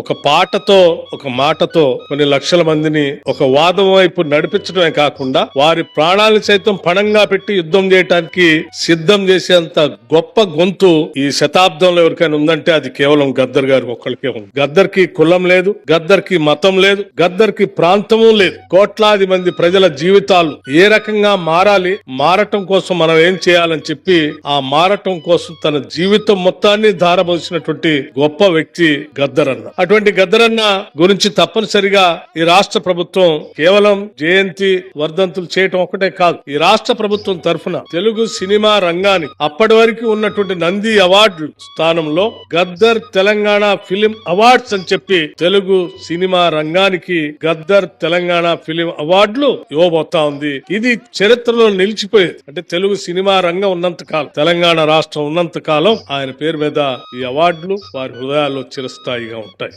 ఒక పాటతో ఒక మాటతో కొన్ని లక్షల మందిని ఒక వాదం వైపు నడిపించడమే కాకుండా వారి ప్రాణాలు సైతం పణంగా పెట్టి యుద్ధం చేయటానికి సిద్ధం చేసేంత గొప్ప గొంతు ఈ శతాబ్దంలో ఎవరికైనా ఉందంటే అది కేవలం గద్దర్ గారు ఒక్కరికే ఉంది. గద్దర్కి కులం లేదు గద్దర్కి మతం లేదు గద్దర్కి ప్రాంతము లేదు. కోట్లాది మంది ప్రజల జీవితాలు ఏ రకంగా మారాలి మారటం కోసం మనం ఏం చేయాలని చెప్పి ఆ మారటం కోసం తన జీవితం మొత్తాన్ని ధారపోసినటువంటి గొప్ప వ్యక్తి గద్దర్ అన్న. అటువంటి గద్దరన్న గురించి తప్పనిసరిగా ఈ రాష్ట్ర ప్రభుత్వం కేవలం జయంతి వర్ధంతులు చేయటం ఒకటే కాదు. ఈ రాష్ట్ర ప్రభుత్వం తరఫున తెలుగు సినిమా రంగానికి అప్పటి వరకు ఉన్నటువంటి నంది అవార్డు స్థానంలో గద్దర్ తెలంగాణ ఫిలిం అవార్డ్స్ అని చెప్పి తెలుగు సినిమా రంగానికి గద్దర్ తెలంగాణ ఫిలిం అవార్డులు ఇవ్వబోతా ఉంది. ఇది చరిత్రలో నిలిచిపోయేది. అంటే తెలుగు సినిమా రంగం ఉన్నంత కాలం తెలంగాణ రాష్ట్రం ఉన్నంత కాలం ఆయన పేరు మీద ఈ అవార్డులు వారి హృదయాల్లో చిరస్థాయిగా ఉంటాయి.